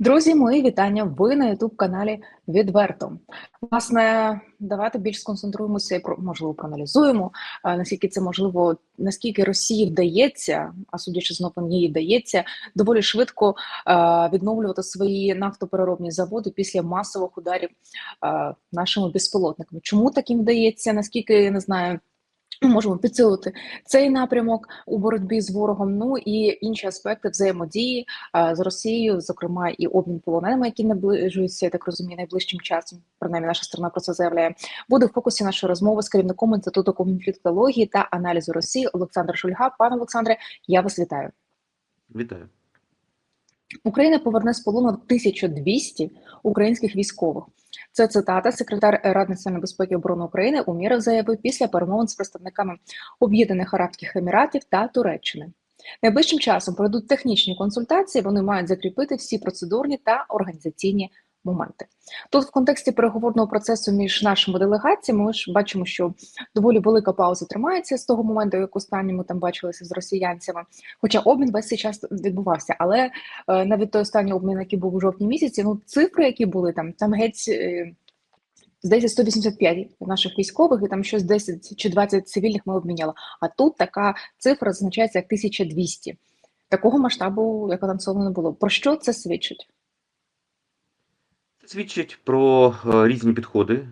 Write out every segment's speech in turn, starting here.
Друзі, мої вітання. Ви на youtube каналі Відверто. Власне, давайте більш сконцентруємося і можливо проаналізуємо, наскільки це можливо, наскільки Росії вдається, а судячи з новин, вдається доволі швидко відновлювати свої нафтопереробні заводи після масових ударів нашими безпілотниками. Чому таким вдається? Наскільки я не знаю. Ми можемо підсилити цей напрямок у боротьбі з ворогом. Ну і інші аспекти взаємодії з Росією, зокрема і обмін полоненими, які наближуються, я так розумію, найближчим часом. Принаймні, наша сторона про це заявляє. Буде в фокусі нашої розмови з керівником інституту конфліктології та аналізу Росії Олександр Шульга. Пане Олександре, я вас вітаю. Вітаю. Україна поверне з полону 1200 українських військових. Це цитата секретар Ради національної безпеки і оборони України Уміров заявив після перемовин з представниками Об'єднаних Арабських Еміратів та Туреччини. Найближчим часом пройдуть технічні консультації. Вони мають закріпити всі процедурні та організаційні моменти. Тут в контексті переговорного процесу між нашими делегаціями ми ж бачимо, що доволі велика пауза тримається з того моменту, як останньому ми там бачилися з росіянцями. Хоча обмін весь цей час відбувався. Але е, навіть той останній обмін, який був у жовтні місяці, ну цифри, які були там, там геть. Е, Здається, 185 наших військових, і там щось 10 чи 20 цивільних ми обміняли. А тут така цифра зазначається як 1200. Такого масштабу, як анонсовано, було. Про що це свідчить? Свідчить про е, різні підходи е,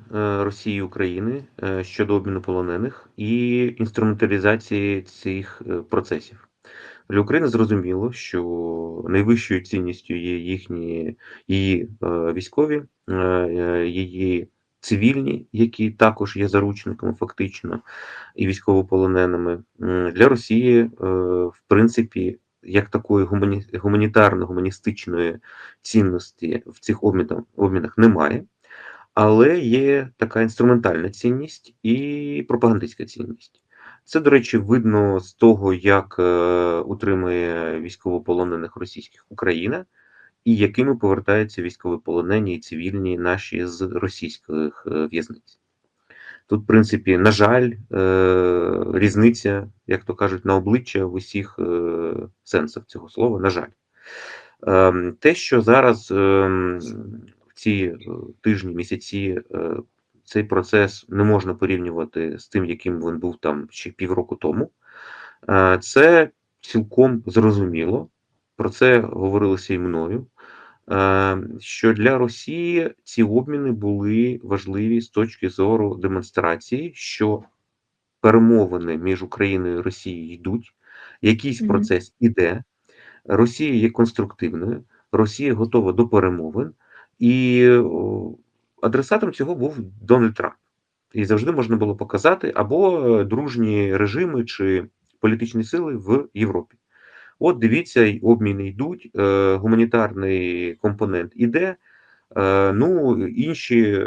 Росії і України е, щодо обміну полонених і інструменталізації цих процесів. Для України зрозуміло, що найвищою цінністю є їхні її військові, її цивільні, які також є заручниками, фактично, і військовополоненими. Для Росії, в принципі, як такої гумані... гуманітарно-гуманістичної цінності в цих обмінах, обмінах немає, але є така інструментальна цінність і пропагандистська цінність. Це, до речі, видно з того, як е, утримує військовополонених російських Україна і якими повертаються військовополонені і цивільні наші з російських е, в'язниць. Тут, в принципі, на жаль, е, різниця, як то кажуть, на обличчя в усіх е, сенсах цього слова, на жаль. Ем, те, що зараз ем, в ці тижні, місяці цей процес не можна порівнювати з тим, яким він був там ще півроку тому, це цілком зрозуміло. Про це говорилося і мною. Ем, що для Росії ці обміни були важливі з точки зору демонстрації, що перемовини між Україною і Росією йдуть, якийсь mm -hmm. процес іде, Росія є конструктивною, Росія готова до перемовин, і адресатом цього був Дональд Трамп. І завжди можна було показати або дружні режими чи політичні сили в Європі. От дивіться, обміни йдуть, е, гуманітарний компонент іде, е, ну інші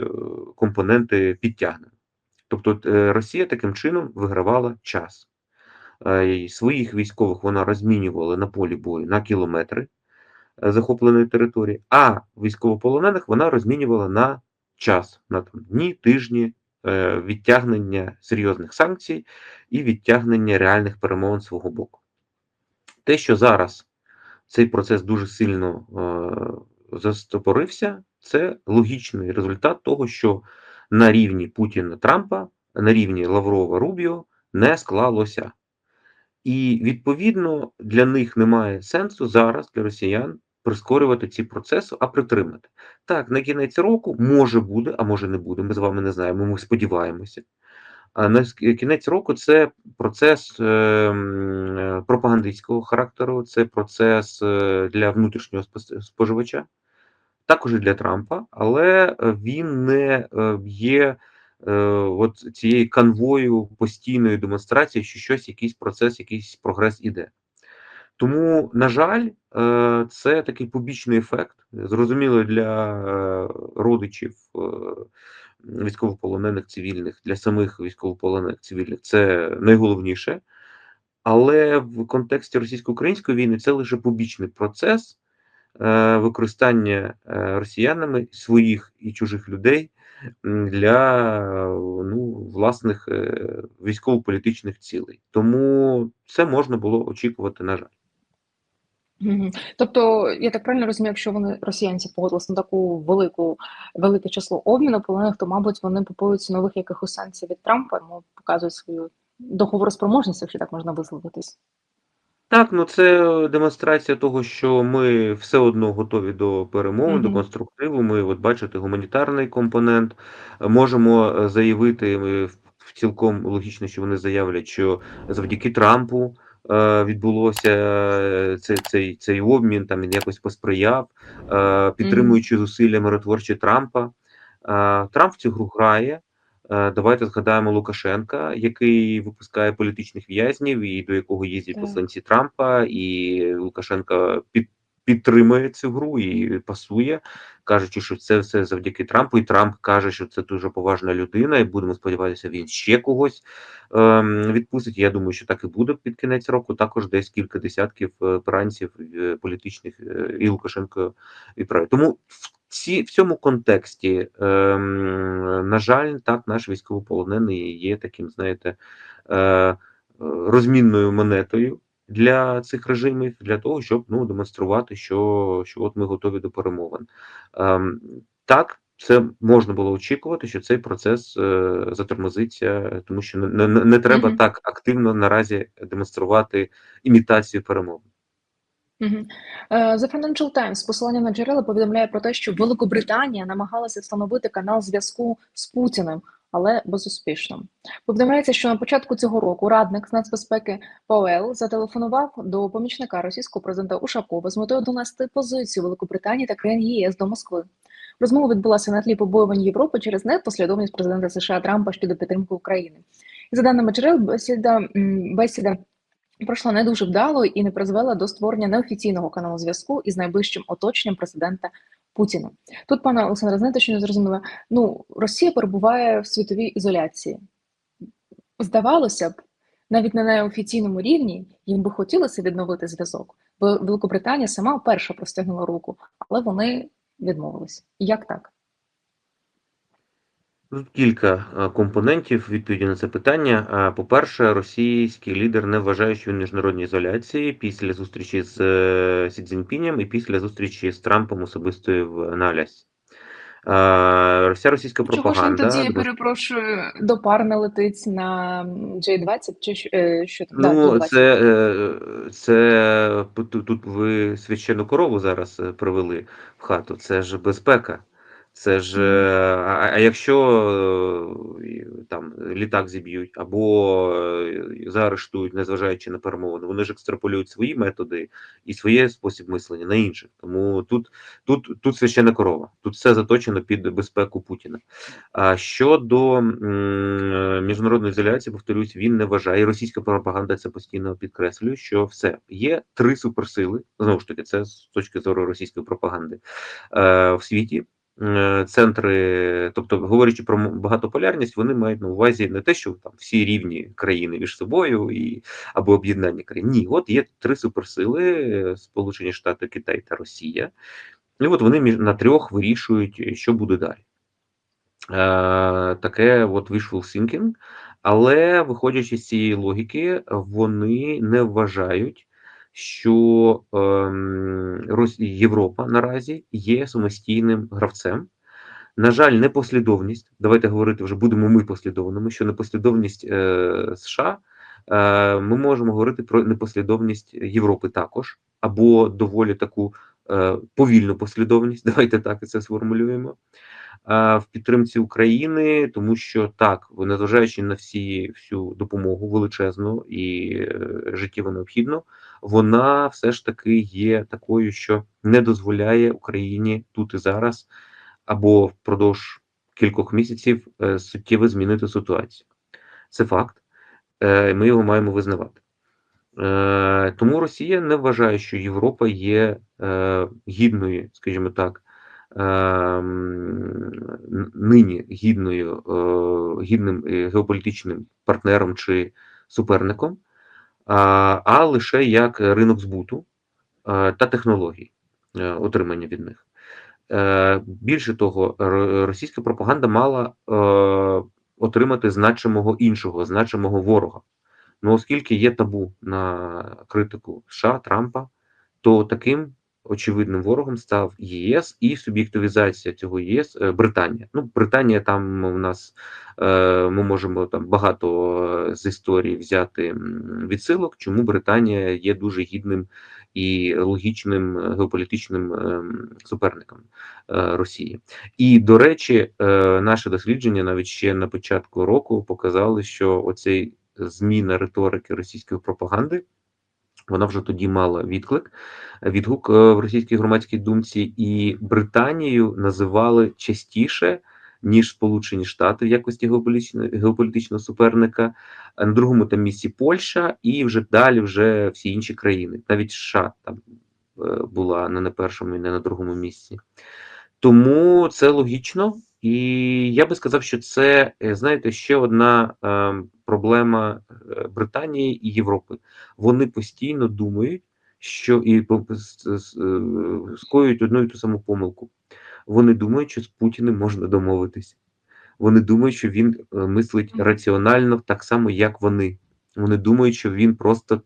компоненти підтягнемо. Тобто е, Росія таким чином вигравала час. Своїх військових вона розмінювала на полі бою на кілометри захопленої території, а військовополонених вона розмінювала на час, на там, дні, тижні відтягнення серйозних санкцій і відтягнення реальних перемовин свого боку. Те, що зараз цей процес дуже сильно е, застопорився, це логічний результат того, що на рівні Путіна Трампа, на рівні Лаврова Рубіо не склалося. І відповідно для них немає сенсу зараз для росіян прискорювати ці процеси, а притримати. Так, на кінець року може буде, а може не буде. Ми з вами не знаємо. Ми сподіваємося. На кінець року це процес е, е, пропагандистського характеру, це процес е, для внутрішнього споживача, також і для Трампа, але він не є от цією канвою постійної демонстрації, що щось, якийсь процес, якийсь прогрес іде. Тому, на жаль, це такий побічний ефект, зрозуміло для родичів військовополонених цивільних для самих військовополонених цивільних це найголовніше. Але в контексті російсько-української війни це лише побічний процес е, використання е, росіянами своїх і чужих людей для ну, власних е, військово-політичних цілей. Тому це можна було очікувати, на жаль. Тобто, я так правильно розумію, якщо вони росіянці погодились на таку велику велике число обміну полонених, то, мабуть, вони побоюються нових якихось санкцій від Трампа, ну, показують свою договороспроможність, якщо так можна висловитись. Так, ну це демонстрація того, що ми все одно готові до перемовин, до конструктиву. Ми, от бачите, гуманітарний компонент. Е, Можемо е, заявити е, в- цілком логічно, що вони заявлять, що завдяки Трампу е, відбулося е, цей, цей, цей обмін, там він якось посприяв, е, підтримуючи зусилля миротворчі Трампа. Е, Трамп в цю гру грає. Е, Давайте згадаємо Лукашенка, який випускає політичних в'язнів, і до якого їздять посланці Трампа, і Лукашенка під, підтримує цю гру і пасує, кажучи, що це все завдяки Трампу. І Трамп каже, що це дуже поважна людина, і будемо сподіватися, він ще когось ем, відпустить. Я думаю, що так і буде під кінець року. Також десь кілька десятків е, бранців е, політичних е, і Лукашенко відправить. Тому в ці в цьому контексті, ем, на жаль, так наш військовополонений є таким, знаєте, е, розмінною монетою для цих режимів, для того, щоб ну демонструвати, що, що от ми готові до перемовин. Ем, так. Це можна було очікувати, що цей процес е, затормозиться, тому що не, не, не треба Мгм. так активно наразі демонструвати імітацію перемовин. Е, The Financial Times з посиланням на джерела повідомляє про те, що Великобританія намагалася встановити канал зв'язку з Путіним, але безуспішно. Повідомляється, що на початку цього року радник з нацбезпеки Пауел зателефонував до помічника російського президента Ушакова з метою донести позицію Великобританії та країн ЄС до Москви. Розмова відбулася на тлі побоювань Європи через непослідовність президента США Трампа щодо підтримки України. І за даними джерел, бесіда бесіда пройшла не дуже вдало і не призвела до створення неофіційного каналу зв'язку із найближчим оточенням президента Путіна. Тут, пане Олександре, знаєте, що не зрозуміло? Ну, Росія перебуває в світовій ізоляції. Здавалося б, навіть на неофіційному рівні їм би хотілося відновити зв'язок, бо Великобританія сама перша простягнула руку, але вони відмовились. Як так? Тут кілька е, компонентів відповіді на це питання. Е, По-перше, російський лідер не вважає, що він в міжнародній ізоляції після зустрічі з е, Сі Цзіньпінем і після зустрічі з Трампом особистої в на Вся російська Чого ж він пропаганда тоді, перепрошую, до пар не летить на J20 чи що, що там? Ну, G20. це, це тут, ви священну корову зараз привели в хату. Це ж безпека. Це ж е, а, а якщо е, там літак зіб'ють або е, заарештують, незважаючи на перемовини, вони ж екстраполюють свої методи і своє спосіб мислення на інших. Тому тут, тут, тут священна корова. Тут все заточено під безпеку Путіна. А щодо м, міжнародної ізоляції, повторюсь, він не вважає. і Російська пропаганда це постійно підкреслює, що все є три суперсили. Знову ж таки, це з точки зору російської пропаганди е, в світі. Е, Центри, тобто говорячи про багатополярність, вони мають на увазі не те, що там всі рівні країни між собою і або об'єднання країн. Ні, от є три суперсили: е, Сполучені Штати, Китай та Росія. І от вони на трьох вирішують, що буде далі. Е, таке от wishful thinking, але виходячи з цієї логіки, вони не вважають, що ем, Європа наразі є самостійним гравцем. На жаль, непослідовність. Давайте говорити вже будемо ми послідовними. Що непослідовність е, США, е, ми можемо говорити про непослідовність Європи також, або доволі таку е, повільну послідовність. Давайте так це сформулюємо е, в підтримці України, тому що так, незважаючи на всі всю допомогу величезну і життєво необхідну, вона все ж таки є такою, що не дозволяє Україні тут і зараз або впродовж кількох місяців е, суттєво змінити ситуацію. Це факт, е, ми його маємо визнавати. Е, Тому Росія не вважає, що Європа є гідною, скажімо так, нині гідною, гідним геополітичним партнером чи суперником, а, лише як ринок збуту та технологій е, отримання від них. Е, Більше того, російська пропаганда мала е, отримати значимого іншого, значимого ворога. Ну, оскільки є табу на критику США, Трампа, то таким очевидним ворогом став ЄС і суб'єктивізація цього ЄС е, Британія. Ну, Британія там у нас е, ми можемо там багато е, з історії взяти відсилок, чому Британія є дуже гідним і логічним геополітичним суперником Росії. І до речі, наше дослідження навіть ще на початку року показали, що оцей зміна риторики російської пропаганди. Вона вже тоді мала відклик, відгук е, в російській громадській думці, і Британію називали частіше ніж Сполучені Штати в якості геополітичного геополітичного суперника. На другому там місці Польща, і вже далі вже всі інші країни. Навіть США там е, була не на першому і не на другому місці. Тому це логічно, і я би сказав, що це е, знаєте ще одна е, проблема е, Британії і Європи. Вони постійно думають, що і е, скоюють одну і ту саму помилку. Вони думають, що з Путіним можна домовитися. Вони думають, що він мислить раціонально так само, як вони. Вони думають, що він просто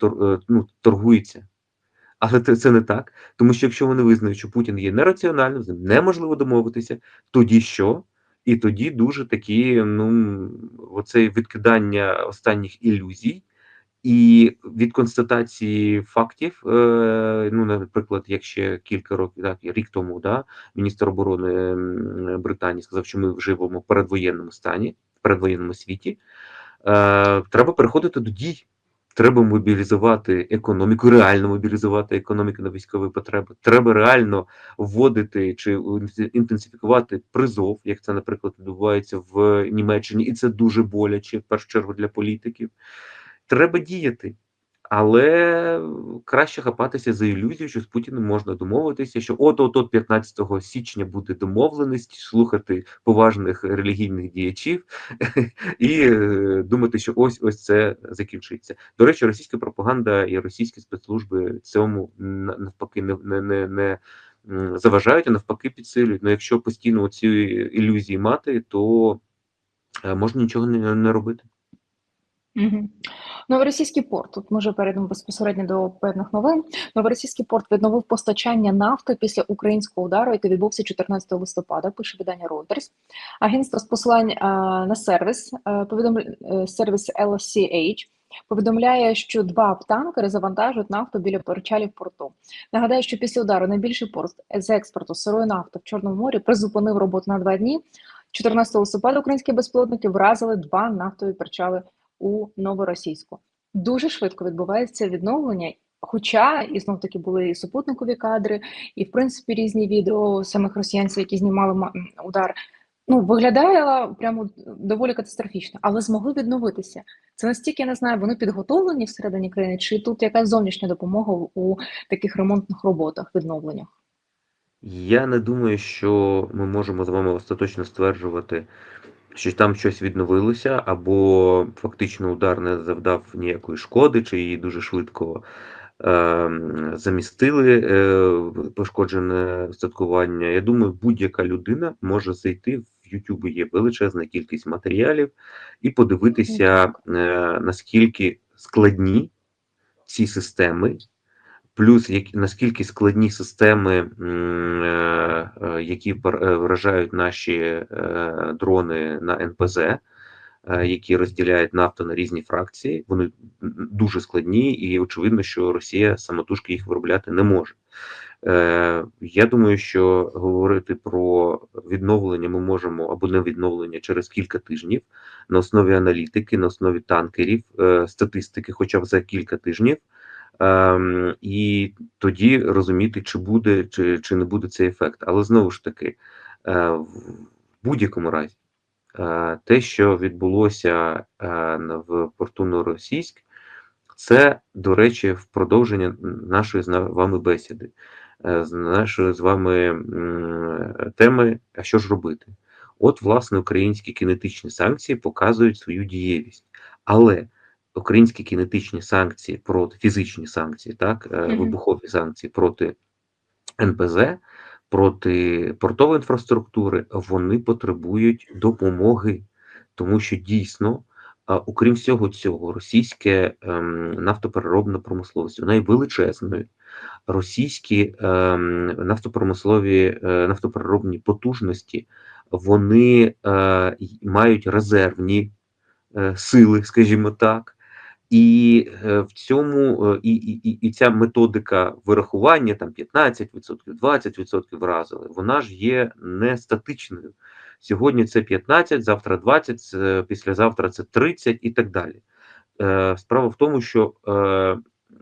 ну, торгується. Але це, не так. Тому що якщо вони визнають, що Путін є нераціональним, з ним неможливо домовитися, тоді що? І тоді дуже такі, ну, оце відкидання останніх ілюзій, і від констатації фактів, е, ну, наприклад, як ще кілька років, так, рік тому, да, міністр оборони Британії сказав, що ми живемо в передвоєнному стані, в передвоєнному світі, е, треба переходити до дій. Треба мобілізувати економіку, реально мобілізувати економіку на військові потреби. Треба реально вводити чи інтенсифікувати призов, як це, наприклад, відбувається в Німеччині, і це дуже боляче в першу чергу для політиків. Треба діяти, але краще хапатися за ілюзію, що з Путіним можна домовитися, що от от от 15 січня буде домовленість, слухати поважних релігійних діячів і е, думати, що ось ось це закінчиться. До речі, російська пропаганда і російські спецслужби цьому навпаки не, не, не, не заважають, а навпаки підсилюють. Ну якщо постійно ці ілюзії мати, то е, можна нічого не, не робити. Новоросійський порт. Тут ми вже перейдемо безпосередньо до певних новин. Новоросійський порт відновив постачання нафти після українського удару, який відбувся 14 листопада. Пише видання Reuters. Агентство з посилань е, на сервіс е, повідом... е, сервіс LCH повідомляє, що два танкери завантажують нафту біля причалів порту. Нагадаю, що після удару найбільший порт з експорту сирої нафти в Чорному морі призупинив роботу на два дні. 14 листопада українські безпілотники вразили два нафтові причали у новоросійську. Дуже швидко відбувається відновлення. Хоча і знов таки були і супутникові кадри, і в принципі різні відео самих росіянців, які знімали удар. Ну, виглядає прямо доволі катастрофічно, але змогли відновитися. Це настільки я не знаю, вони підготовлені всередині країни, чи тут якась зовнішня допомога у таких ремонтних роботах, відновленнях? Я не думаю, що ми можемо з вами остаточно стверджувати, що там щось відновилося, або фактично удар не завдав ніякої шкоди, чи її дуже швидко ем, замістили е, пошкоджене устаткування. Я думаю, будь-яка людина може зайти в YouTube, є величезна кількість матеріалів, і подивитися, е, наскільки складні ці системи. Плюс як, наскільки складні системи, е, е, які е, вражають наші дрони на НПЗ, які розділяють нафту на різні фракції, вони дуже складні, і очевидно, що Росія самотужки їх виробляти не може. Я думаю, що говорити про відновлення ми можемо або не відновлення через кілька тижнів на основі аналітики, на основі танкерів, статистики, хоча б за кілька тижнів. Ем, і тоді розуміти, чи буде, чи, чи не буде цей ефект. Але знову ж таки, е, в будь-якому разі, е, те, що відбулося е, в порту Новоросійськ, це, до речі, в продовження нашої з вами бесіди, е, з нашої з вами теми, а що ж робити? От, власне, українські кінетичні санкції показують свою дієвість. Але українські кінетичні санкції проти фізичні санкції, так, е, вибухові санкції проти НПЗ, проти портової інфраструктури, вони потребують допомоги, тому що дійсно, а, окрім всього цього, російське ем, нафтопереробна промисловість вона є величезною, російські ем, нафтопромислові е, нафтопереробні потужності вони е, мають резервні е, сили, скажімо так. І е, в цьому е, і, і, і- ця методика вирахування там 15%, 20% вразили, вона ж є не статичною. Сьогодні це 15, завтра 20, це- післязавтра це 30 і так далі. Е, Справа в тому, що е,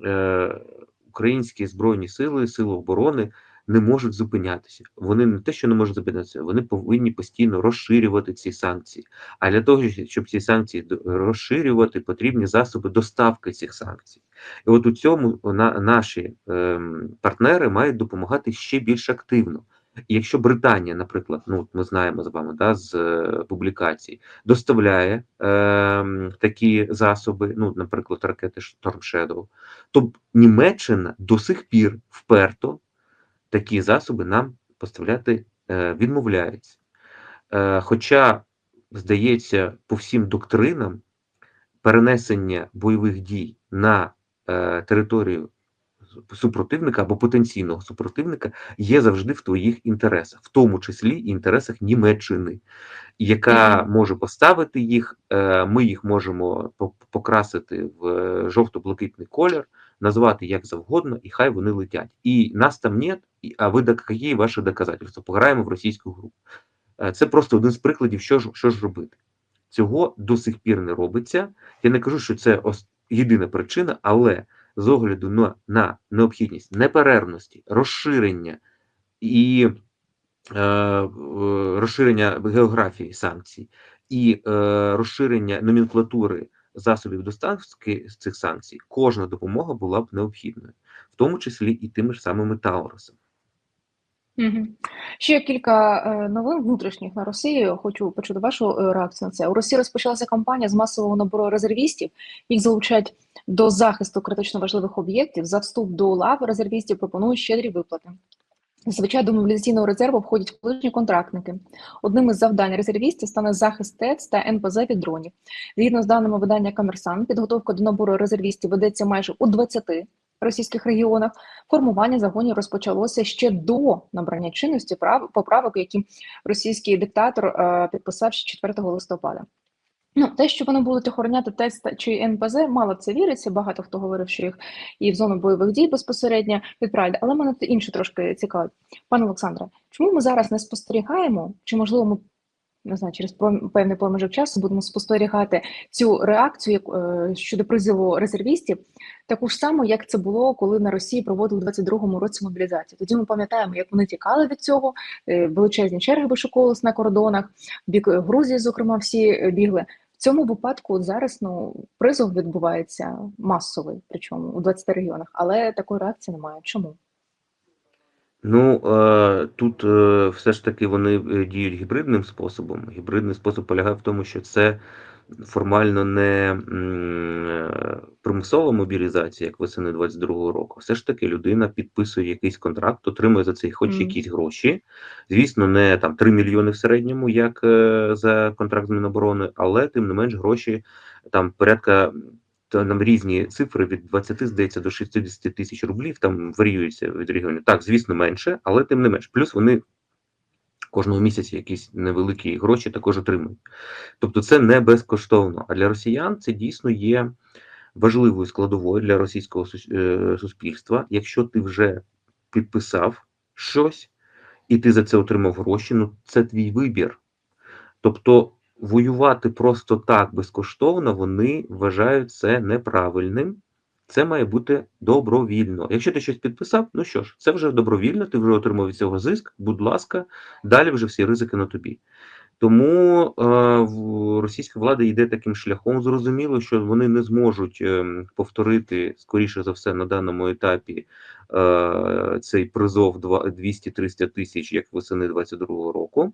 е, українські збройні сили, сили оборони не можуть зупинятися. Вони не те, що не можуть зупинятися, вони повинні постійно розширювати ці санкції. А для того, щоб ці санкції розширювати, потрібні засоби доставки цих санкцій. І от у цьому на, наші ем, партнери мають допомагати ще більш активно. Якщо Британія, наприклад, ну ми знаємо з вами да, з е, публікацій, доставляє ем, такі засоби, ну, наприклад, ракети Storm Shadow, то Німеччина до сих пір вперто такі засоби нам поставляти е, відмовляється. Е, хоча, здається, по всім доктринам перенесення бойових дій на е, територію супротивника або потенційного супротивника є завжди в твоїх інтересах, в тому числі і інтересах Німеччини, яка може поставити їх. Ми їх можемо покрасити в жовто-блакитний колір, назвати як завгодно, і хай вони летять. І нас там нет, а ви які ваші доказательства? Пограємо в російську гру. Е, Це просто один з прикладів, що ж, що ж робити. Цього до сих пір не робиться. Я не кажу, що це єдина причина, але з огляду на, на необхідність неперервності, розширення і е, розширення географії санкцій і е, розширення номенклатури засобів доставки з цих санкцій, кожна допомога була б необхідною, в тому числі і тими ж самими Тауросами. Мгм. Ще кілька е, новин внутрішніх на Росії. Хочу почути вашу е, реакцію на це. У Росії розпочалася кампанія з масового набору резервістів. Їх залучають до захисту критично важливих об'єктів. За вступ до лав резервістів пропонують щедрі виплати. Зазвичай до мобілізаційного резерву входять колишні контрактники. Одним із завдань резервістів стане захист ТЕЦ та НПЗ від дронів. Згідно з даними видання Комерсант, підготовка до набору резервістів ведеться майже у 20 російських регіонах. Формування загонів розпочалося ще до набрання чинності прав поправок, які російський диктатор е, підписав ще 4 листопада. Ну, те, що вони будуть охороняти ТЕЦ чи НПЗ, мало в це віриться. Багато хто говорив, що їх і в зону бойових дій безпосередньо відправлять. Але мене те інше трошки цікавить. Пане Олександре, чому ми зараз не спостерігаємо, чи можливо ми не знаю, через певний проміжок часу будемо спостерігати цю реакцію е, щодо призову резервістів, таку ж саму, як це було, коли на Росії проводили у 22-му році мобілізацію. Тоді ми пам'ятаємо, як вони тікали від цього, е, величезні черги вишуковувалися на кордонах, бік Грузії, зокрема, всі бігли. Цьому випадку зараз ну призов відбувається масовий, причому у 20 регіонах, але такої реакції немає. Чому? Ну е, тут е, все ж таки вони е, діють гібридним способом. Гібридний спосіб полягає в тому, що це формально не е, примусова мобілізація, як восени 22-го року. Все ж таки людина підписує якийсь контракт, отримує за це хоч Мгм. якісь гроші. Звісно, не там 3 мільйони в середньому, як е, за контракт з Міноборони, але тим не менш гроші там порядка нам різні цифри від 20, здається, до 60 тисяч рублів, там варіюються від регіонів. Так, звісно, менше, але тим не менш. Плюс вони кожного місяця якісь невеликі гроші також отримують. Тобто це не безкоштовно. А для росіян це дійсно є важливою складовою для російського е, суспільства. Якщо ти вже підписав щось і ти за це отримав гроші, ну це твій вибір. Тобто воювати просто так безкоштовно вони вважають це неправильним. Це має бути добровільно. Якщо ти щось підписав, ну що ж, це вже добровільно, ти вже отримав від цього зиск, будь ласка, далі вже всі ризики на тобі. Тому е, російська влада йде таким шляхом. Зрозуміло, що вони не зможуть е, повторити, скоріше за все, на даному етапі е, цей призов 200-300 тисяч, як восени 22-го року.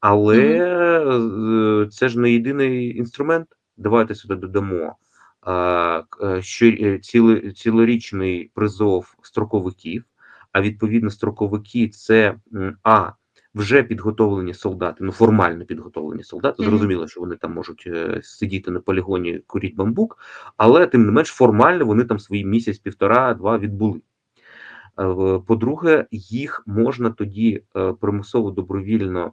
Але е, це ж не єдиний інструмент. Давайте сюди додамо е, що е, цілорічний призов строковиків. А відповідно, строковики це а вже підготовлені солдати, ну формально підготовлені солдати. Зрозуміло, що вони там можуть е, сидіти на полігоні, куріть бамбук, але тим не менш формально вони там свої місяць, півтора, два відбули. По-друге, їх можна тоді, примусово добровільно,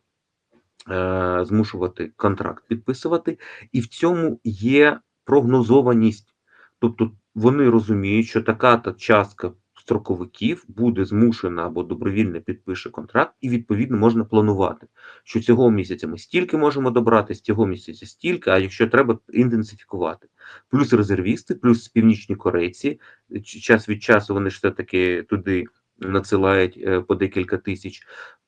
змушувати контракт підписувати, і в цьому є прогнозованість. Тобто вони розуміють, що така-то частка строковиків буде змушена або добровільно підпише контракт, і відповідно можна планувати, що цього місяця ми стільки можемо добрати, з цього місяця стільки, а якщо треба інтенсифікувати. Плюс резервісти, плюс північні корейці. Час від часу вони ж все-таки туди надсилають е, по декілька тисяч.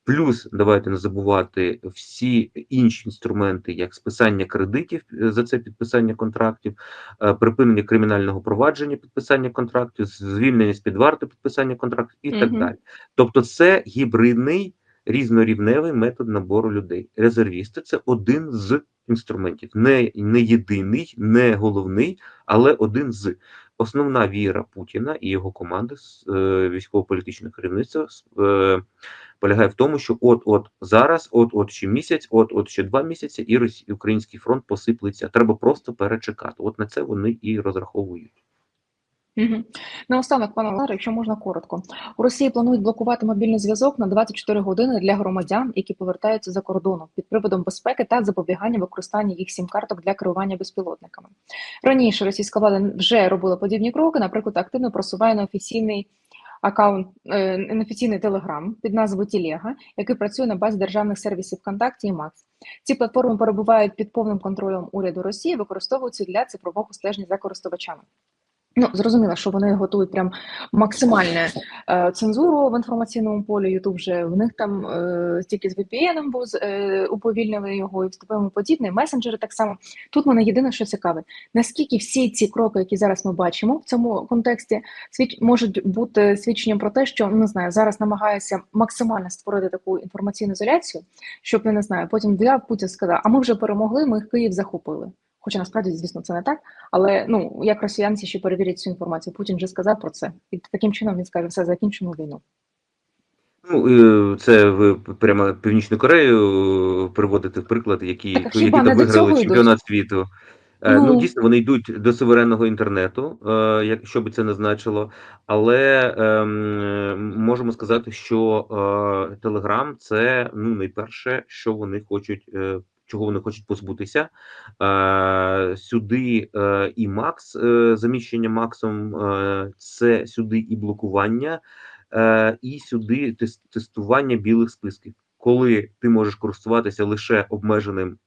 Плюс давайте не забувати всі інші інструменти, як списання кредитів е, за це підписання контрактів, е, припинення кримінального провадження, підписання контрактів, звільнення з під варти підписання контрактів і так далі. Тобто, це гібридний різнорівневий метод набору людей. Резервісти це один з інструментів, не, не єдиний, не головний, але один з. Основна віра Путіна і його команди з е, військово-політичного керівництва полягає в тому, що от-от зараз, от-от ще місяць, от-от ще два місяці, і український фронт посиплеться. Треба просто перечекати. От на це вони і розраховують. Мгм. Наостанок, пане Олеже, якщо можна коротко. У Росії планують блокувати мобільний зв'язок на 24 години для громадян, які повертаються за кордону під приводом безпеки та запобігання використання їх сім-карток для керування безпілотниками. Раніше російська влада вже робила подібні кроки, наприклад, активно просуває на офіційний аккаунт, е, неофіційний телеграм під назвою Тілега, який працює на базі державних сервісів ВКонтакті і Макс. Ці платформи перебувають під повним контролем уряду Росії, використовуються для цифрового стеження за користувачами. Ну, зрозуміло, що вони готують прям максимальну е, цензуру в інформаційному полі. Ютуб вже в них там е, тільки з VPN був е, уповільнили його і тому подібне. Месенджери так само. Тут мене єдине, що цікавить, наскільки всі ці кроки, які зараз ми бачимо в цьому контексті, свіч можуть бути свідченням про те, що не знаю, зараз намагаються максимально створити таку інформаційну ізоляцію, щоб я не знаю, потім взяв Путін сказав, а ми вже перемогли, ми Київ захопили. Хоча насправді, звісно, це не так. Але ну як росіянці ще перевірять цю інформацію? Путін вже сказав про це, і таким чином він скаже все закінчено війну. Ну, е, це ви прямо Північну Корею е, приводите в приклад, які, Так, які там виграли йдуть? чемпіонат світу. Е, Ну, Ну. дійсно, вони йдуть до суверенного інтернету, як що би це не значило. Але ем, можемо сказати, що е, Телеграм це ну найперше, що вони хочуть, е, чого вони хочуть позбутися. Е, Сюди е, і Макс, е, заміщення Максом, це сюди і блокування, і сюди тес- тестування білих списків. Коли ти можеш користуватися лише обмеженим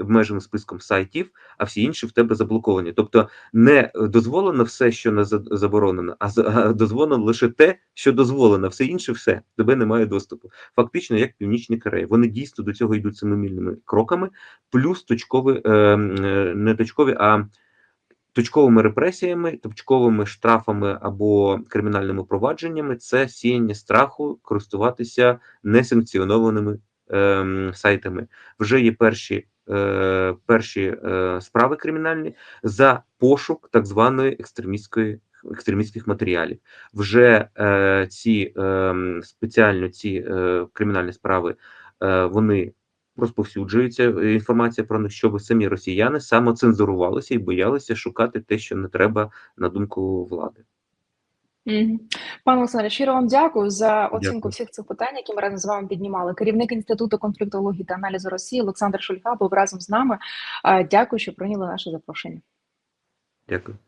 обмеженим списком сайтів, а всі інші в тебе заблоковані. Тобто не дозволено все, що не заборонено, а дозволено лише те, що дозволено. Все інше, все тебе немає доступу. Фактично, як Північні Кореї. Вони дійсно до цього йдуть семимільними кроками, плюс точкові, е, м, е, не точкові, а точковими репресіями, точковими штрафами або кримінальними провадженнями це сіяння страху користуватися несанкціонованими ем, сайтами. Вже є перші, е, перші е, справи кримінальні за пошук так званої екстремістської. Екстремістських матеріалів вже е, ці е, спеціально ці е, кримінальні справи е, вони розповсюджується е, інформація про них, щоб самі росіяни самоцензурувалися і боялися шукати те, що не треба на думку влади. Мгм. Пане Олександре, щиро вам дякую за оцінку Дякую. всіх цих питань, які ми разом з вами піднімали. Керівник інституту конфліктології та аналізу Росії Олександр Шульга був разом з нами. Е, Дякую, що прийняли наше запрошення. Дякую.